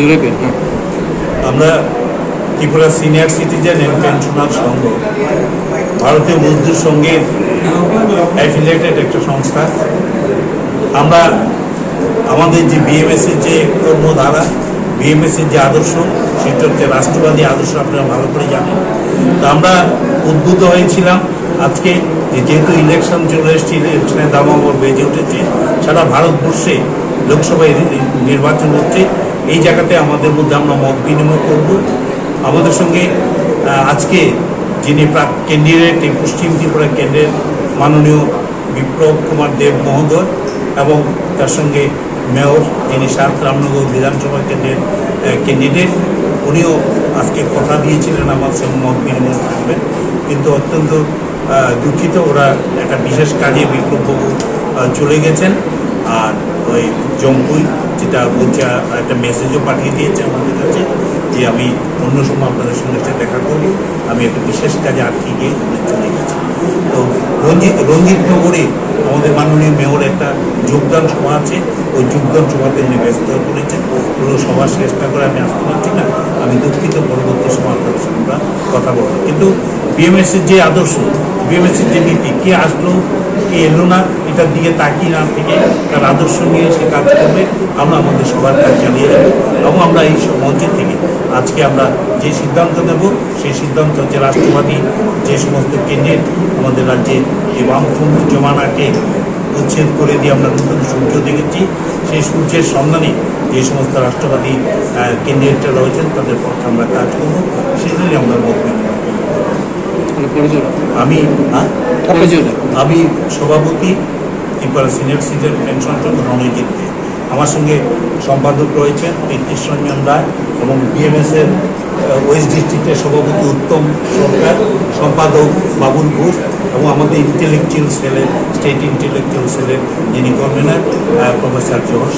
European হ্যাঁ। আমরা Tripura senior citizen and pensioner Sangh, Bharatiya Mazdoor সঙ্গের অ্যাফিলিয়েটেড একটা সংস্থা। আমরা আমাদের যে বিএমএসের যে কর্মধারা বিএমএসের যে আদর্শ, সেটা হচ্ছে রাষ্ট্রবাদী আদর্শ আপনারা ভালো করে জানেন। তো আমরা উদ্বুদ্ধ হয়েছিলাম আজকে যেহেতু ইলেকশন চলে এসছে ইলেকশনের দামামর বেজে উঠেছে, সারা ভারতবর্ষে লোকসভায় নির্বাচন হচ্ছে। এই জায়গাতে আমাদের মধ্যে আমরা মত বিনিময় করব। আমাদের সঙ্গে আজকে যিনি প্রাক ক্যান্ডিডেট এই পশ্চিম ত্রিপুরা কেন্দ্রের মাননীয় বিপ্লব কুমার দেব মহোদয় এবং তার সঙ্গে মেয়র যিনি সাত রামনগর বিধানসভা কেন্দ্রের ক্যান্ডিডেট উনিও আজকে কথা দিয়েছিলেন, আমার সঙ্গে মত বিনিময় করবেন কিন্তু অত্যন্ত দুঃখিত, ওরা একটা বিশেষ কাজে বিপ্লববাবু চলে গেছেন। আর ওই জম্পুই যেটা বলছে একটা মেসেজও পাঠিয়ে দিয়েছে আমাদের কাছে যে আমি অন্য সময় আপনাদের সঙ্গে দেখা করব আমি একটা বিশেষ কাজে আটকে গিয়ে চলে গেছি। তো রঞ্জিত রঞ্জিত নগরে আমাদের মাননীয় মেয়র একটা যোগদান সভা আছে। ওই যোগদান সভাতে উনি ব্যস্ত হয়ে পড়েছেন। পুরো সভা চেষ্টা করে আমি আসতে পারছি না। আমি দুঃখিত, পরবর্তী সময় আপনাদের সঙ্গে কথা বলব। কিন্তু বিএমএসের যে আদর্শ বিএমএসের যে নীতি, কে আসলো? কে এলো না। এটার দিকে তাকিয়ে না থেকে তার আদর্শ নিয়ে সে কাজ করবে। আমরা আমাদের সবার কাজ চালিয়ে যাব এবং আমরা এই মঞ্চের থেকে আজকে আমরা যে সিদ্ধান্ত নেব, সেই সিদ্ধান্ত হচ্ছে রাষ্ট্রবাদী যে সমস্ত ক্যান্ডিডেট আমাদের রাজ্যে এই বামফ্রন্ট জমানাকে উচ্ছেদ করে দিয়ে আমরা নতুন সূর্য দেখেছি, সেই সূর্যের সন্ধানে যে সমস্ত রাষ্ট্রবাদী ক্যান্ডিডেটরা রয়েছেন, তাদের পক্ষে আমরা কাজ করব। সেটাই আমরা মত বিনিময় করব। তাহলে পরিচয় আমি হ্যাঁ? আমি সভাপতি Tripura senior citizen pension fund Ranajit De. আমার সঙ্গে সম্পাদক রয়েছেন নীতিশ রঞ্জন রায় এবং বিএমএসের ওয়েস্ট ডিস্ট্রিক্টের সভাপতি উত্তম সরকার সম্পাদক বাবুল ঘোষ এবং আমাদের ইন্টেলেকচুয়াল সেলের স্টেট ইন্টেলেকচুয়াল সেলের যিনি কনভেনার প্রফেসর জোহর